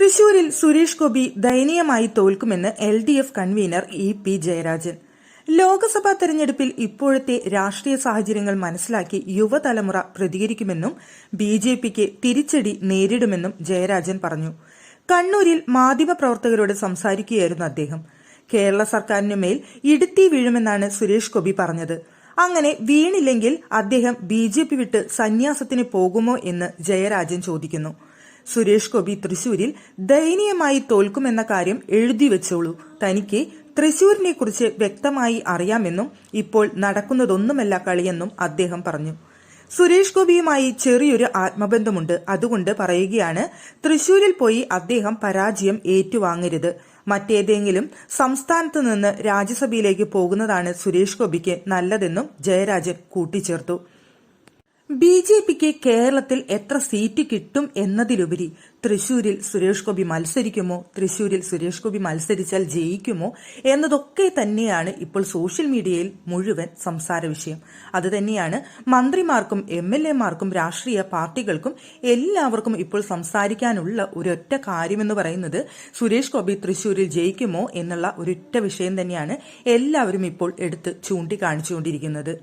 തൃശൂരിൽ സുരേഷ് ഗോപി ദയനീയമായി തോൽക്കുമെന്ന് L D F convenor E P Jayarajan. Lok Sabha തെരഞ്ഞെടുപ്പിൽ ഇപ്പോഴത്തെ രാഷ്ട്രീയ സാഹചര്യങ്ങൾ മനസ്സിലാക്കി യുവതലമുറ പ്രതികരിക്കുമെന്നും ബി ജെ പിക്ക് തിരിച്ചടി നേരിടുമെന്നും ജയരാജൻ പറഞ്ഞു. കണ്ണൂരിൽ മാധ്യമപ്രവർത്തകരോട് സംസാരിക്കുകയായിരുന്നു അദ്ദേഹം. കേരള സർക്കാരിന് മേൽ ഇടുത്തി വീഴുമെന്നാണ് സുരേഷ് ഗോപി പറഞ്ഞത്. അങ്ങനെ വീണില്ലെങ്കിൽ അദ്ദേഹം ബി വിട്ട് സന്യാസത്തിന് പോകുമോ എന്ന് ജയരാജൻ ചോദിക്കുന്നു. സുരേഷ് ഗോപി തൃശൂരിൽ ദയനീയമായി തോൽക്കുമെന്ന കാര്യം എഴുതി വെച്ചോളൂ. തനിക്ക് തൃശൂരിനെ കുറിച്ച് വ്യക്തമായി അറിയാമെന്നും ഇപ്പോൾ നടക്കുന്നതൊന്നുമല്ല കളിയെന്നും അദ്ദേഹം പറഞ്ഞു. സുരേഷ് ഗോപിയുമായി ചെറിയൊരു ആത്മബന്ധമുണ്ട്. അതുകൊണ്ട് പറയുകയാണ് തൃശൂരിൽ പോയി അദ്ദേഹം പരാജയം ഏറ്റുവാങ്ങരുത്. മറ്റേതെങ്കിലും സംസ്ഥാനത്ത് നിന്ന് രാജ്യസഭയിലേക്ക് പോകുന്നതാണ് സുരേഷ് ഗോപിക്ക് നല്ലതെന്നും ജയരാജൻ കൂട്ടിച്ചേർത്തു. ബി ജെ പിക്ക് കേരളത്തിൽ എത്ര സീറ്റ് കിട്ടും എന്നതിലുപരി തൃശൂരിൽ സുരേഷ് ഗോപി മത്സരിക്കുമോ? തൃശൂരിൽ സുരേഷ് ഗോപി മത്സരിച്ചാൽ ജയിക്കുമോ? എന്നതൊക്കെ തന്നെയാണ് ഇപ്പോൾ സോഷ്യൽ മീഡിയയിൽ മുഴുവൻ സംസാര വിഷയം. അത് തന്നെയാണ് മന്ത്രിമാർക്കും എം എൽ എമാർക്കും രാഷ്ട്രീയ പാർട്ടികൾക്കും എല്ലാവർക്കും ഇപ്പോൾ സംസാരിക്കാനുള്ള ഒരൊറ്റ കാര്യമെന്ന് പറയുന്നത് സുരേഷ് ഗോപി തൃശൂരിൽ ജയിക്കുമോ എന്നുള്ള ഒരൊറ്റ വിഷയം തന്നെയാണ് എല്ലാവരും ഇപ്പോൾ എടുത്ത് ചൂണ്ടിക്കാണിച്ചുകൊണ്ടിരിക്കുന്നത്.